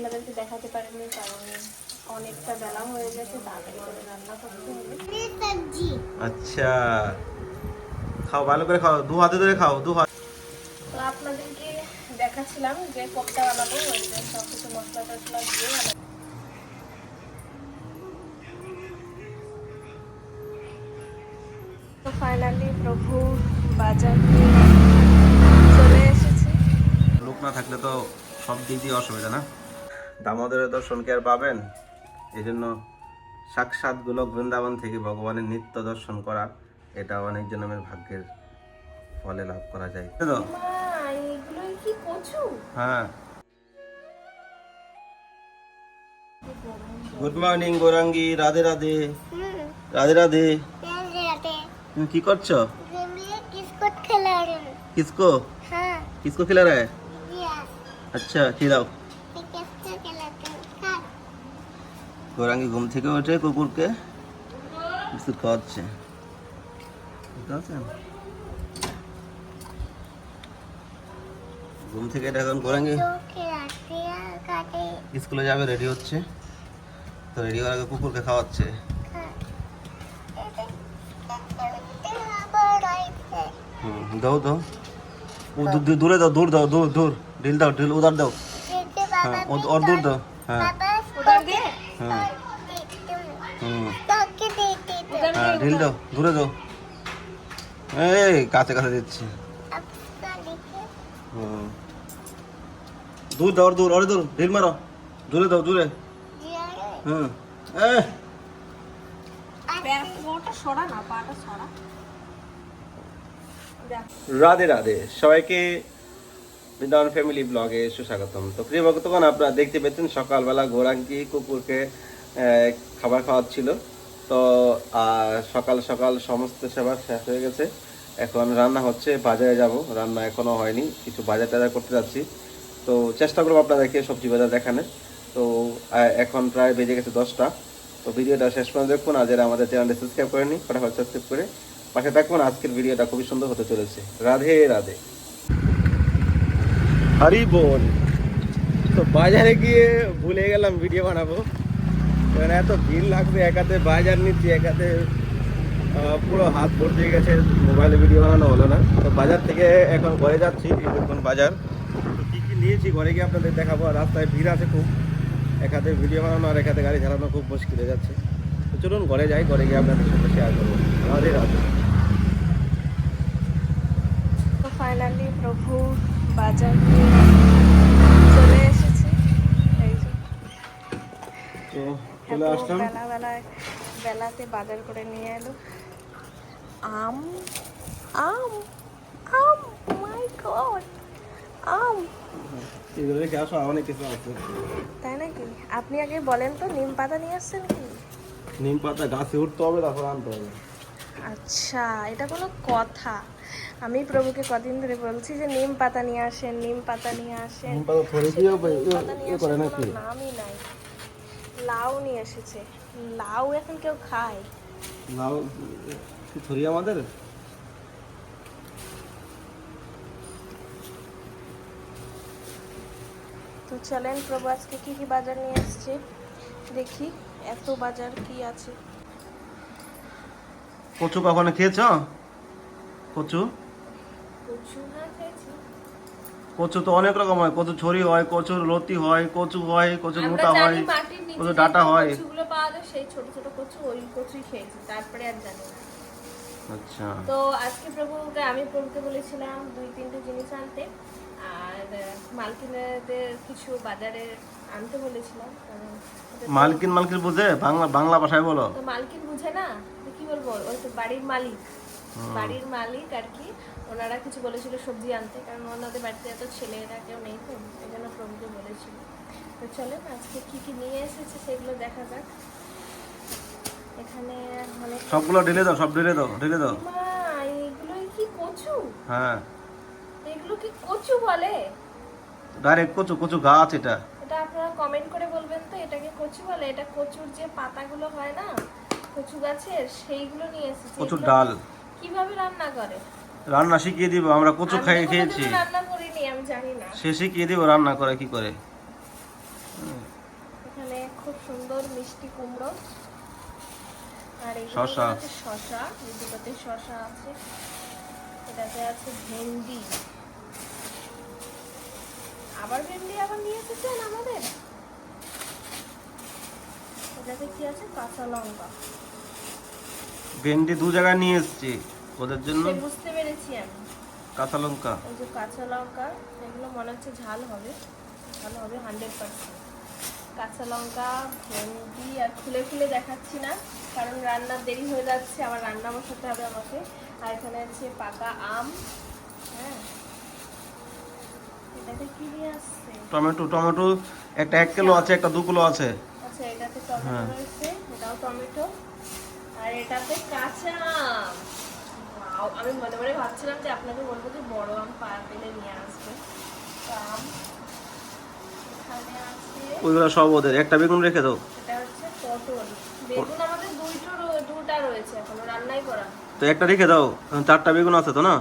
আপনাদেরকে দেখাতে পারিনি কারণ অনেকটা বেলা হয়ে গেছে তাড়াতাড়ি করে রান্না করতে হবে। আচ্ছা। খাও ভালো করে খাও দু হাতে ধরে খাও দু হাত। তো আপনাদেরকে দেখাচ্ছিলাম যে কোপ্তা বানাবো ওই যে সব কিছু মশলা দিয়ে তো ফাইনালি প্রভু বাজার চলে এসেছে। লোক না থাকলে তো সব দিক দিয়ে অসুবিধা না? দামোদরের দর্শন কি আর পাবেন এই জন্য সাক্ষাৎ গোলক বৃন্দাবন থেকে ভগবানের নিত্য দর্শন করা এটা অনেক জন্মের ভাগ্যের ফলে লাভ করা যায় তাই তো? মা এগুলো কি কচু হ্যাঁ গুড মর্নিং গৌরাঙ্গি রাধে রাধে রাধে রাধে তুমি কি করছো किसको खिला रहे हैं किसको हाँ किसको खिला रहा है यस अच्छा खिलाओ গোরাঙ্গি ঘুম থেকে ওঠে কুকুরকে কিছু খাওয়াচ্ছে। বুঝতে পারছেন? ঘুম থেকে এটা এখন গোরাঙ্গি স্কুলে যাবে, রেডি হচ্ছে। তো রেডি হওয়ার আগে কুকুরকে খাওয়াচ্ছে। হুম, দাও দাও। দূরে দাও, দূর দাও, দূর দূর। ঢিল দাও, ঢিল, উদার দাও। হ্যাঁ ওর দূর দাও। হ্যাঁ। হ্যাঁ ঢিল দাও দূরে দাও। এই, কাছে কাছে দিচ্ছি। দূর দাও দূর ওর দূর ঢিল মারো। দূরে দাও, দূরে। হুম। রাধে রাধে। সবাইকে বৃন্দাবন ফ্যামিলি ব্লগে সুস্বাগতম। তো প্রিয় ভক্তগণ, আপনারা দেখতে পেয়েছেন সকালবেলা গোরাঙ্কি কুকুরকে খাবার খাওয়াচ্ছিল তো সকাল সকাল সমস্ত সেবা শেষ হয়ে গেছে। এখন রান্না হচ্ছে, বাজারে যাব। রান্না এখনও হয়নি, কিছু বাজার টাজার করতে যাচ্ছি। তো চেষ্টা করব আপনাদেরকে সবজি বাজার দেখানোর। তো এখন প্রায় বেজে গেছে দশটা। তো ভিডিওটা শেষ পর্যন্ত দেখুন আর যারা আমাদের চ্যানেলটা সাবস্ক্রাইব করেনি ফটাফট সাবস্ক্রাইব করে পাশে থাকুন। আজকের ভিডিওটা খুবই সুন্দর হতে চলেছে। রাধে রাধে। হরি বল তো বাজারে গিয়ে ভুলে গেলাম ভিডিও বানাবো। কারণ এত ভিড় লাগবে একাতে বাজার নিচ্ছি, একাতে পুরো হাত ভর্তি গেছে মোবাইলে ভিডিও বানানো হলো না। তো বাজার থেকে এখন ঘরে যাচ্ছি এই দেখুন বাজার। তো কী কী নিয়েছি, ঘরে গিয়ে আপনাদের দেখাবো। আর রাস্তায় ভিড় আছে খুব। এক হাতে ভিডিও বানানো আর এক হাতে গাড়ি চালানো খুব মুশকিল হয়ে যাচ্ছে। তো চলুন ঘরে যাই, ঘরে গিয়ে আপনাদের সাথে শেয়ার করব। রাধে তো ফাইনালি প্রভু বাজার চলে এসেছে। বেলা বেলায় বেলাতে বাজার করে নিয়ে এলো। আম আম আম মাই গড আম। এগুলো আসো অনেক কিছু আছে। তাই নাকি? আপনি আগে বলেন তো নিম পাতা নিয়ে আসছেন কি? নিম পাতা গাছে উঠতে হবে তারপর আনতে হবে। আচ্ছা এটা কোনো কথা। আমি প্রভুকে কদিন ধরে বলছি যে নিম পাতা নিয়ে আসেন নিম পাতা নিয়ে আসেন। নিম পাতা ধরে ইয়ে করে নাকি? নামই নাই। লাউ নিয়ে এসেছে। লাউ এখন কেউ খায়। লাউ কি ছড়ি আমাদের? তো চলেন প্রভু আজকে কি কি বাজার নিয়ে আসছে? দেখি এত বাজার কি আছে? কচু কখনো খেয়েছ? কচু? কচু তো অনেক রকম হয়। কচু ছড়ি হয় কচুর লতি হয় কচু হয় কচুর মোটা হয় কচু ডাটা হয়। কচুগুলো পাওয়া যায় সেই ছোট ছোট কচু ওই কচুই খেয়েছি তারপরে আর জানি না। আচ্ছা। তো আজকে প্রভুকে আমি প্রভুকে বলেছিলাম দুই তিনটে জিনিস আনতে আর মালকিনদের কিছু বাজারে আনতে বলেছিলাম মালকিন মালকিন বুঝে? বাংলা বাংলা ভাষায় বলো। তো মালকিন বুঝে না? কি বলব? ওই তো বাড়ির মালিক। বাড়ির মালিক আর কি। ওনারা কিছু বলেছিল সবজি আনতে কারণ ওনাদের বাড়িতে এত ছেলেরা কেউ নেই তো এই জন্য প্রভুকে বলেছিল। তো চলেন আজকে কি কি নিয়ে এসেছে সেগুলো দেখা যাক। এখানে সবগুলো ঢেলে দাও সব ঢেলে দাও ঢেলে দাও। মা এগুলো কি কচু? হ্যাঁ। এগুলো কি কচু বলে? ডাইরেক্ট কচু কচু গাছ এটা। এটা আপনারা কমেন্ট করে বলবেন তো এটাকে কচু বলে? এটা কচুর যে পাতাগুলো হয় না কচু গাছের সেইগুলো নিয়ে এসেছি। কচুর ডাল। কীভাবে রান্না করে? রান্না শিখিয়ে দিব আমরা কচু খাই খেয়েছি। রান্না করিনি আমি জানি না। সে শিখিয়ে দিব রান্না করে কি করে। হুম, খুব সুন্দর মিষ্টি কুমড়ো। আর এই শসা। এই দুটোতে শশা আছে। এটাতে আছে ভেন্ডি। আবার ভেন্ডি আবার নিয়ে এসেছেন আমাদের? এটাতে কি আছে? কাঁচা লঙ্কা। ভেন্ডি দু জায়গায় নিয়ে এসেছি। ওদের জন্য বুঝতে পেরেছি আমি। কাঁচা লঙ্কা। এই যে কাঁচা লঙ্কা এগুলো মনে হচ্ছে ঝাল হবে। ঝাল হবে হান্ড্রেড পার্সেন্ট কাঁচা লঙ্কা ভেন্ডি আর খুলে খুলে দেখাচ্ছি না কারণ রান্নার দেরি হয়ে যাচ্ছে আবার রান্না বসাতে হবে আমাকে। আর এখানে আছে পাকা আম। হ্যাঁ। এটাতে কি আসছে? টমেটো টমেটো একটা এক কিলো আছে একটা দু কিলো আছে। আচ্ছা এটাতে টমেটো হ্যাঁ। রয়েছে এটাও টমেটো। আর এটাতে কাঁচা আম। আমি মনে মনে ভাবছিলাম যে আপনাকে বলব যে বড় আম পা পেলে নিয়ে আসবে তো আম ওইগুলো সব ওদের। একটা বেগুন রেখে দাও। এটা হচ্ছে পটল। বেগুন আমাদের দুইটো দুটা রয়েছে এখনও রান্নাই করা। তো একটা রেখে দাও। চারটা বেগুন আছে তো না?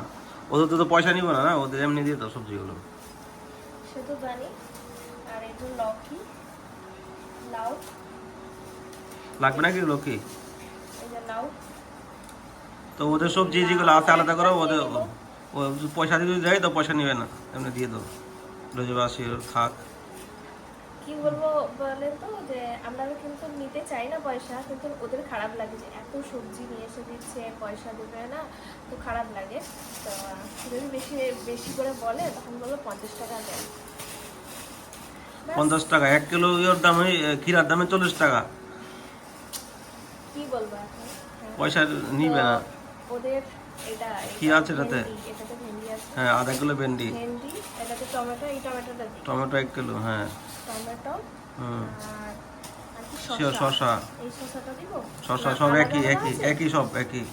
ওদের তো তো পয়সা নিব না না? ওদের এমনি দিয়ে দাও সবজিগুলো। সে তো জানি। আর এই যে লকি লাউ। লাগবে নাকি লাউ তো ওদের সবজি যেগুলো আছে আলাদা করো ওদের ও পয়সা দিয়ে দেয় তো পয়সা নেবে না এমনি দিয়ে দাও। রোজবাসী খাক কি বলব বলেন তো যে আমরা কিন্তু নিতে চাই না পয়সা কিন্তু ওদের খারাপ লাগে যে এত সবজি নিয়ে এসে দিচ্ছে পয়সা দেবে না তো খারাপ লাগে। তো যদি বেশি বেশি করে বলে তখন বলব পঞ্চাশ টাকা দেয়। পঞ্চাশ টাকা এক কিলো ইয়ের দাম ওই ক্ষীরার দামে চল্লিশ টাকা। কি বলব এখন। পয়সা নিবে না। ওদের এটা কি আছে এটাতে? ভেন্ডি, এটাতে ভেন্ডি আছে। হ্যাঁ আধা কিলো ভেন্ডি। ভেন্ডি এটাতে টমেটো এই টমেটোটা টমেটো এক কিলো হ্যাঁ। টমেটো হুম। শশা সব একই একই একই সব একই।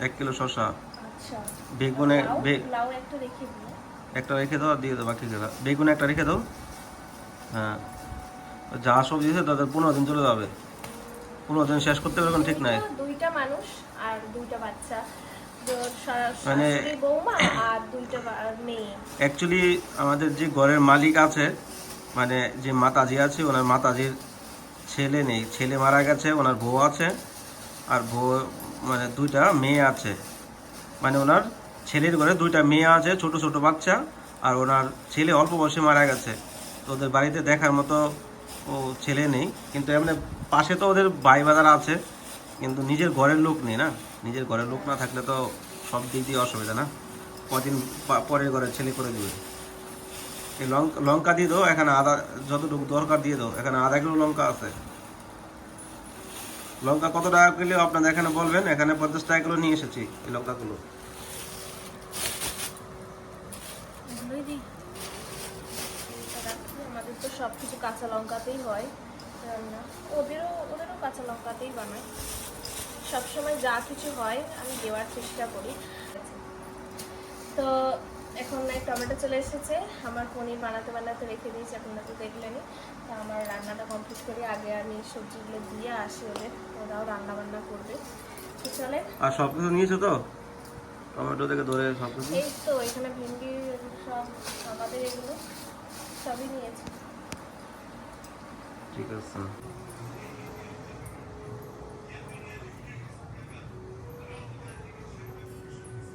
এক কিলো শশা আচ্ছা। বেগুনে একটা রেখে দিও। আর দিয়ে দাও বাকি বেগুন একটা রেখে দাও। হ্যাঁ। যা সবজি তাদের পনেরো দিন চলে যাবে। পনেরো দিন শেষ করতে পারবেন ঠিক নাই? দুইটা- মানুষ আর দুইটা বাচ্চা। মানে- অ্যাকচুয়ালি আমাদের যে ঘরের মালিক আছে মানে যে মাতাজি আছে ওনার মাতাজির ছেলে নেই। ছেলে মারা গেছে ওনার বউ আছে আর বউ মানে দুইটা মেয়ে আছে। মানে ওনার ছেলের ঘরে দুইটা মেয়ে আছে ছোট ছোট বাচ্চা আর ওনার ছেলে অল্প বয়সে মারা গেছে। তো ওদের বাড়িতে দেখার মতো ও ছেলে নেই কিন্তু এমনি পাশে তো ওদের ভাই বাজার আছে, কিন্তু নিজের ঘরের লোক নেই না? নিজের ঘরের লোক না থাকলে তো সব দিক দিয়ে অসুবিধা না? কদিন পরের ঘরের ছেলে করে দিবে। এই লঙ্কা লঙ্কা দিয়ে দাও, এখানে আদা, যতটুকু দরকার দিয়ে দাও, এখানে আধা কিলো লঙ্কা আছে। লঙ্কা কত টাকা কিলো আপনাদের এখানে বলবেন? এখানে পঞ্চাশ টাকা কিলো নিয়ে এসেছি, এই লঙ্কাগুলো এগুলোই দিই। এটা রাখি। আমাদের তো সব কাঁচা লঙ্কাতেই হয়। রান্না ওদেরও ওদেরও কাঁচা লঙ্কাতেই বানায় সবসময় যা কিছু হয় আমি দেওয়ার চেষ্টা করি। তো এখন টমেটো চলে এসেছে। আমার পনির বানাতে বানাতে রেখে দিয়েছি আপনারা তো দেখলেনই। তো আমার রান্নাটা কমপ্লিট করি আগে আমি সবজিগুলো দিয়ে আসি ওদের। ওরাও রান্না বান্না করবে। তো চলে। আর সব কিছু নিয়েছো তো? টমেটো থেকে ধরে সব কিছু? এই তো এখানে ভেন্ডি সব আমাদের এগুলো সবই নিয়েছি। ঠিক আছে।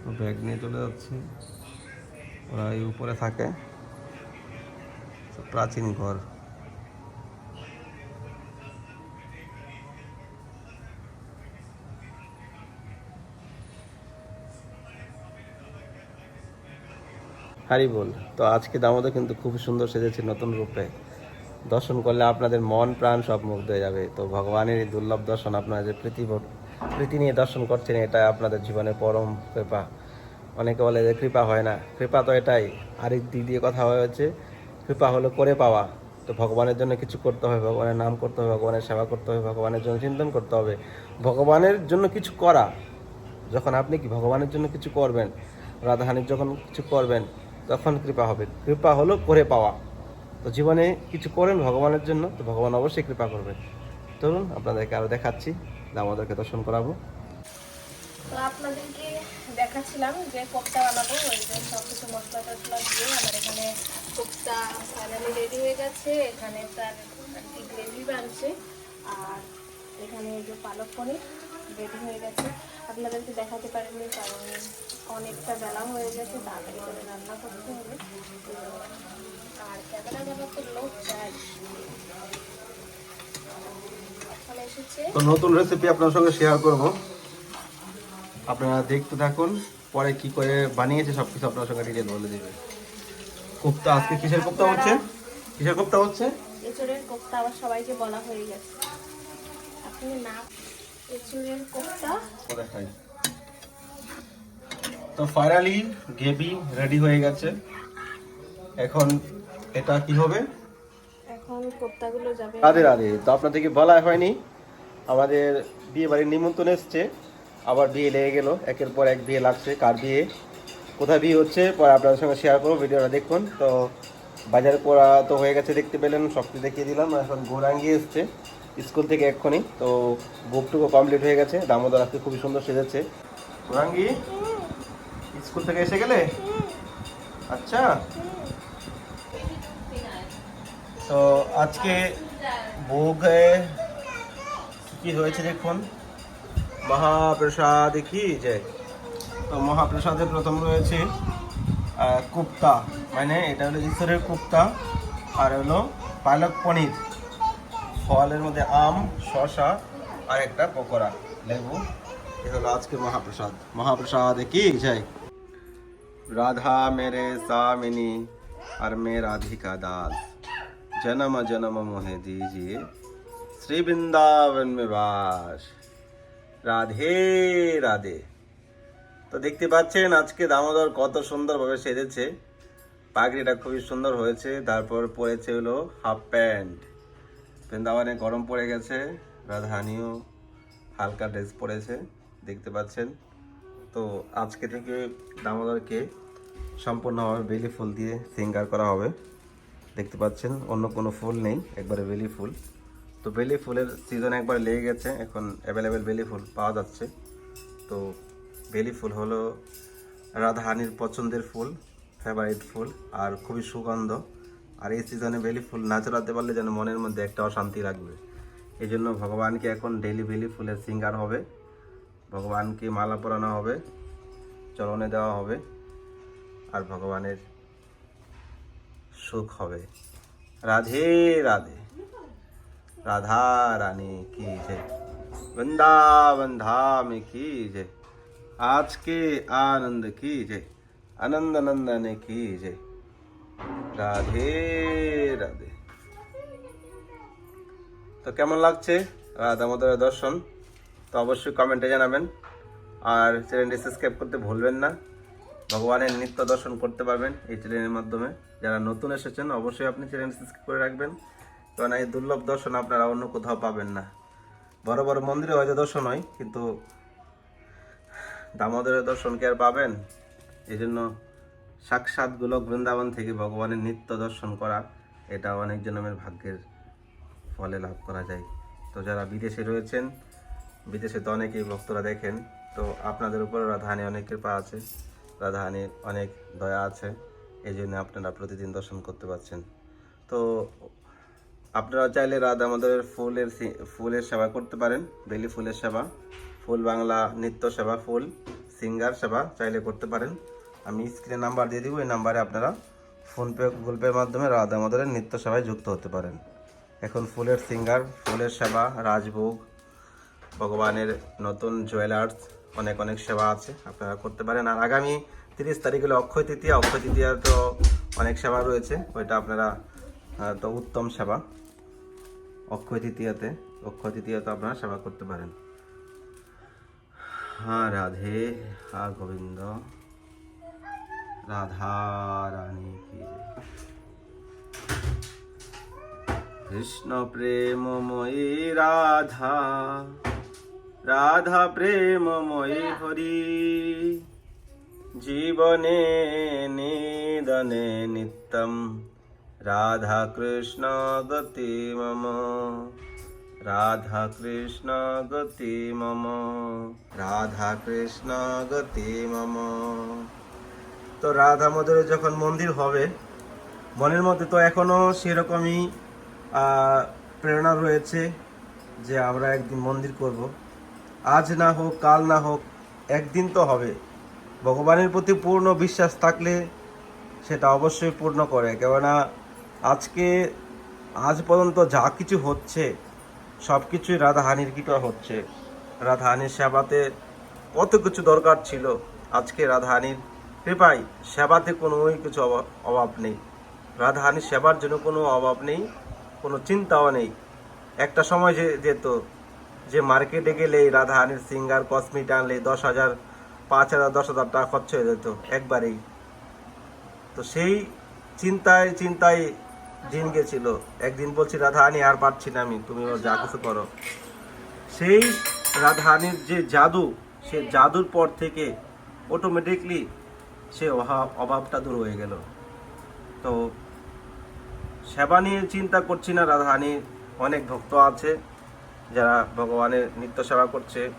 তো ব্যাগ নিয়ে চলে যাচ্ছি। ওরা এই উপরে থাকে। প্রাচীন ঘর। হারি বল, তো আজকে দামোদর কিন্তু খুব সুন্দর সেজেছে নতুন রূপে। দর্শন করলে আপনাদের মন, প্রাণ সব মুগ্ধ হয়ে যাবে। তো ভগবানের এই দুর্লভ দর্শন আপনারা যে প্রীতি প্রীতি নিয়ে দর্শন করছেন, এটা আপনাদের জীবনের পরম কৃপা। অনেকে বলে যে কৃপা হয় না। কৃপা তো এটাই। আরেক দিক দিয়ে কথা হয়েছে কৃপা হলো করে পাওয়া। তো ভগবানের জন্য কিছু করতে হবে ভগবানের নাম করতে হবে ভগবানের সেবা করতে হবে ভগবানের জন্য চিন্তন করতে হবে। ভগবানের জন্য কিছু করা। যখন আপনি কি ভগবানের জন্য কিছু করবেন রাধাহানির যখন কিছু করবেন, তখন কৃপা হবে। কৃপা হলো করে পাওয়া। তো জীবনে কিছু করেন ভগবানের জন্য, তো ভগবান অবশ্যই কৃপা করবে। চলুন আপনাদেরকে আরও দেখাচ্ছি দামোদরকে দর্শন করাবো। আপনাদেরকে দেখাচ্ছিলাম যে কোপ্তা বানাবো, ওই যে সব কিছু মশলা টশলা দিয়ে আমার এখানে কোপ্তা ফাইনালি রেডি হয়ে গেছে। এখানে তার গ্রেভি বানছে, আর এখানে যে পালক পনির রেডি হয়ে গেছে। আপনাদেরকে দেখাতে পারিনি, কারণ অনেকটা বেলা হয়ে গেছে, তাড়াতাড়ি করে রান্না করতে হবে। তো, নতুন রেসিপি আপনার সঙ্গে শেয়ার করব। আপনারা দেখতে থাকুন পরে কি করে বানিয়েছে সব কিছু আপনার সঙ্গে ডিটেল বলে দিবে। কোপ্তা আজকে কিসের কোপ্তা হচ্ছে? কিসের কোপ্তা হচ্ছে? এঁচড়ের কোপ্তা আবার সবাইকে বলা হয়ে গেছে। আপনি না এঁচড়ের কোপ্তা। দেখাই। তো ফাইনালি গেবি রেডি হয়ে গেছে। এখন এটা কি হবে? এখন কোপ্তাগুলো যাবে। রাধে রাধে। তো আপনাদেরকে বলা হয়নি। আমাদের বিয়ে বাড়ির নিমন্ত্রণ এসছে। আবার বিয়ে লেগে গেল। একের পর এক বিয়ে লাগছে। কার বিয়ে? কোথায় বিয়ে হচ্ছে? পরে আপনাদের সঙ্গে শেয়ার করব। ভিডিওটা দেখুন। তো বাজার করা তো হয়ে গেছে দেখতে পেলেন। সব কিছু দেখিয়ে দিলাম। এখন গৌরাঙ্গি এসছে স্কুল থেকে এক্ষুনি। তো বুকটুকু কমপ্লিট হয়ে গেছে। দামোদর আজকে খুবই সুন্দর সেজেছে। গৌরাঙ্গি স্কুল থেকে এসে গেলে? আচ্ছা। তো আজকে ভোগে কি হয়েছে দেখুন? মহাপ্রসাদ কি যে? তো মহাপ্রসাদে প্রথম রয়েছে কুপ্তা। মানে এটা হলো ঈশ্বরের কুপ্তা, আর হলো পালক পনির। ফলের মধ্যে আম, শসা, আর একটা পকোড়া, লেবু। এ হলো আজকে মহাপ্রসাদ। মহাপ্রসাদে কি যাই রাধা মেরে সামিনী আর মে রাধিকা দাস। जन्म जन्म मोहे दीजिए श्री वृंदावन में बास রাধে রাধে তো দেখতে পাচ্ছেন আজকে দামোদর কত সুন্দরভাবে সেজেছে পাগড়িটা খুবই সুন্দর হয়েছে তারপর পরেছে হলো হাফ প্যান্ট বৃন্দাবনে গরম পড়ে গেছে রাধানিও হালকা ড্রেস পরেছে দেখতে পাচ্ছেন তো আজকে থেকে দামোদরকে সম্পূর্ণভাবে বেলি ফুল দিয়ে সিঙ্গার করা হবে দেখতে পাচ্ছেন, অন্য কোনো ফুল নেই, একবারে বেলি ফুল। তো বেলি ফুলের সিজন একবার লেগে গেছে, এখন অ্যাভেলেবেল বেলি ফুল পাওয়া যাচ্ছে। তো বেলি ফুল হলো রাধাহানির পছন্দের ফুল ফেভারিট ফুল, আর খুবই সুগন্ধ। আর এই সিজনে বেলি ফুল না চড়াতে পারলে যেন মনের মধ্যে একটা অশান্তি লাগবে। এই জন্য ভগবানকে এখন ডেলি বেলি ফুলের সিঙ্গার হবে। ভগবানকে মালা পরানো হবে, চরণে দেওয়া হবে, আর ভগবানের সুখ হবে রাধে রাধে রাধা রানী কি জয় वृंदावन धाम की जय आज के आनंद की जय आनंद नंदन की जय রাধে রাধে তো কেমন লাগছে রাধা মাধবের দর্শন তো অবশ্যই কমেন্টে জানাবেন আর চ্যানেলটি সাবস্ক্রাইব করতে ভুলবেন না ভগবানের নিত্য দর্শন করতে পারবেন এই চ্যানেলের মাধ্যমে। যারা নতুন এসেছেন, অবশ্যই আপনি চ্যানেল সাবস্ক্রাইব করে রাখবেন। কারণ এই দুর্লভ দর্শন আপনারা অন্য কোথাও পাবেন না। বড় বড় মন্দিরে হয়তো দর্শন হয়, কিন্তু দামোদরের দর্শন কি আর পাবেন? এই জন্য সাক্ষাৎ গোলক বৃন্দাবন থেকে ভগবানের নিত্য দর্শন করা, এটা অনেক জন্মের ভাগ্যের ফলে লাভ করা যায়। তো যারা বিদেশে রয়েছেন, বিদেশে তো অনেকেই ভক্তরা দেখেন, তো আপনাদের উপর রাধাহানি অনেক কৃপা আছে। রাধাহানির অনেক দয়া আছে, এই জন্য আপনারা প্রতিদিন দর্শন করতে পারছেন। তো আপনারা চাইলে রাধা আমাদের ফুলের ফুলের সেবা করতে পারেন, বেলি ফুলের সেবা, ফুল বাংলা নৃত্য সেবা, ফুল সিঙ্গার সেবা চাইলে করতে পারেন। আমি স্ক্রিনে নাম্বার দিয়ে দিব, এই নাম্বারে আপনারা ফোনপে গুগল পের মাধ্যমে রাধা আমাদের নৃত্য সেবায় যুক্ত হতে পারেন। এখন ফুলের সিঙ্গার, ফুলের সেবা, রাজভোগ, ভগবানের নতুন জুয়েলার্স অনেক অনেক সেবা আছে আপনারা করতে পারেন। আর আগামী তিরিশ তারিখ হলো অক্ষয় তৃতীয়া, অক্ষয় তৃতীয়ার তো অনেক সেবা রয়েছে, ওইটা আপনারা তো উত্তম সেবা। অক্ষয় তৃতীয়াতে অক্ষয় তৃতীয়াতে আপনারা সেবা করতে পারেন। হ্যাঁ রাধে, হা, গোবিন্দ। রাধা রানী কি। কৃষ্ণ প্রেমময়ী রাধা। রাধা প্রেমময়ী হরি জীবনে নিদনে নিত্যম। রাধা কৃষ্ণ গতি মম রাধা কৃষ্ণ গতি মম রাধা কৃষ্ণ গতি মম। তো রাধা মধুরে যখন মন্দির হবে মনের মধ্যে তো এখনও সেরকমই প্রেরণা রয়েছে যে আমরা একদিন মন্দির করব। আজ না হোক, কাল না হোক, একদিন তো হবে। ভগবানের প্রতি পূর্ণ বিশ্বাস থাকলে সেটা অবশ্যই পূর্ণ করে। কেননা আজকে, আজ পর্যন্ত যা কিছু হচ্ছে, সব কিছুই রাধাহানির কৃপা হচ্ছে। রাধাহানির সেবাতে কত কিছু দরকার ছিল। আজকে রাধাহানির কৃপায় সেবাতে কোনো কিছু অভাব নেই। রাধাহানির সেবার জন্য কোনো অভাব নেই, কোনো চিন্তাও নেই। একটা সময় যে যেত যে মার্কেটে গেলে রাধা রাধাহানির সিঙ্গার কসমিট আনলে দশ হাজার, পাঁচ হাজার, দশ হাজার টাকা খরচ হয়ে যেত একবারেই। তো সেই চিন্তায় চিন্তায় দিন গেছিল। একদিন বলছি, রাধাহানি আর পারছি না আমি, তুমি যা কিছু করো। সেই রাধাহানির যে জাদু, সে জাদুর পর থেকে অটোমেটিকলি সে অভাব অভাবটা দূর হয়ে গেল। তো সেবা নিয়ে চিন্তা করছি না রাধাহানি অনেক ভক্ত আছে। যারা ভগবানের নিত্য সেবা করছে,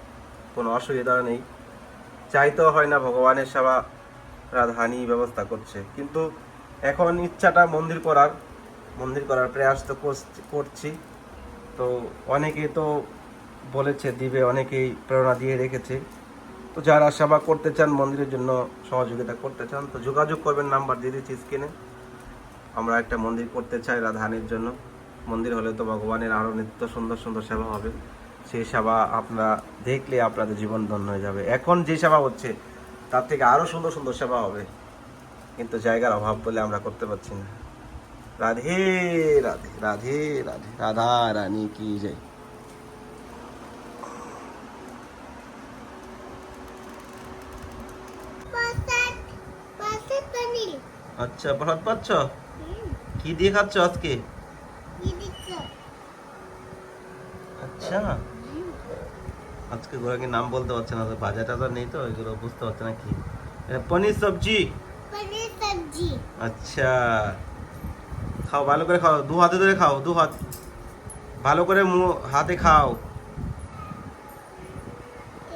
কোনো অসুবিধা নেই। চাইতেও হয় না ভগবানের সেবা রাধাহানি ব্যবস্থা করছে। কিন্তু এখন ইচ্ছাটা মন্দির করার মন্দির করার প্রয়াস তো করছি- তো অনেকে তো বলেছে, দিবে, অনেকেই প্রেরণা দিয়ে রেখেছে। তো যারা সেবা করতে চান, মন্দিরের জন্য সহযোগিতা করতে চান, তো যোগাযোগ করবেন, নাম্বার দিয়ে দিচ্ছি স্ক্রিনে আমরা একটা মন্দির করতে চাই রাধাহানির জন্য। মন্দির হলে তো ভগবানের আরও নিত্য সুন্দর সুন্দর সেবা হবে। সেই সেবা আপনারা দেখলে আপনাদের জীবন ধন্য হয়ে যাবে। এখন যে সেবা হচ্ছে তার থেকে আরও সুন্দর সুন্দর সেবা হবে। কিন্তু জায়গার অভাব বলে আমরা করতে পারছি না। রাধে রাধে রাধে রাধে রাধা রানী কি জয়। পনির আচ্ছা ভাত পাচ্ছ? কি দিয়ে খাচ্ছ আজকে কি দিচ্ছ আচ্ছা আজকে গোরাকে নাম বলতে পারছে না? বাজার টাজার নেই তো ওইগুলো বুঝতে পারছে না কি? পনির সবজি? পনির সবজি। আচ্ছা। খাও ভালো করে খাও দু হাতে ধরে খাও দু হাত। ভালো করে মু- হাতে খাও।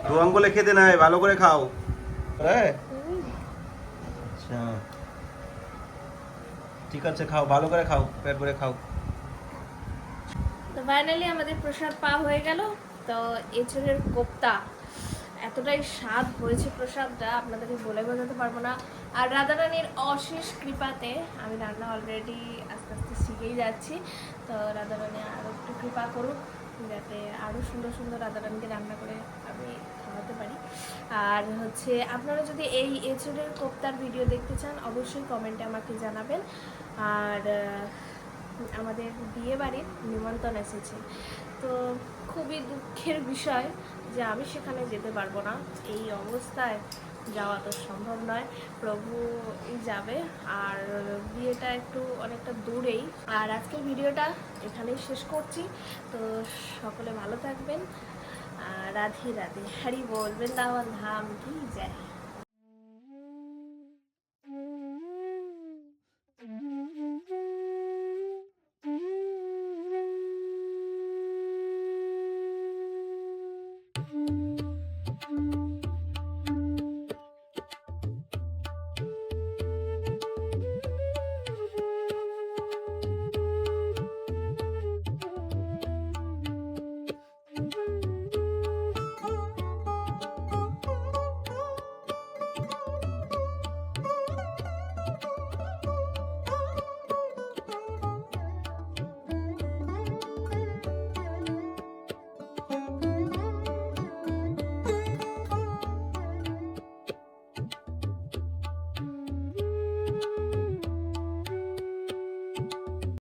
দু আঙ্গুলে খেতে নাই ভালো করে খাও। হ্যাঁ আচ্ছা। ঠিক আছে খাও ভালো করে খাও পেট ভরে খাও। ফাইনালি আমাদের প্রসাদ পাওয়া হয়ে গেল। তো এঁচড়ের কোপ্তা, এতটাই স্বাদ হয়েছে প্রসাদটা, আপনাদেরকে বলে বোঝাতে পারব না। আর রাধারানীর অশেষ কৃপাতে আমি রান্না অলরেডি আস্তে আস্তে শিখেই যাচ্ছি। তো রাধারানী আরও একটু কৃপা করুক, যাতে আরও সুন্দর সুন্দর রাধারানীকে রান্না করে আমি খাওয়াতে পারি। আর হচ্ছে, আপনারা যদি এই এঁচড়ের কোপ্তার ভিডিও দেখতে চান, অবশ্যই কমেন্টে আমাকে জানাবেন। আর আমাদের বিয়ে বাড়ির নিমন্ত্রণ এসেছে। তো খুবই দুঃখের বিষয় যে আমি সেখানে যেতে পারব না। এই অবস্থায় যাওয়া তো সম্ভব নয়। প্রভু যাবে আর বিয়েটা একটু অনেকটা দূরেই। আর আজকের ভিডিওটা এখানেই শেষ করছি। তো সকলে ভালো থাকবেন। রাধে রাধে। হরি বল। বৃন্দাবন ধাম। কি যায়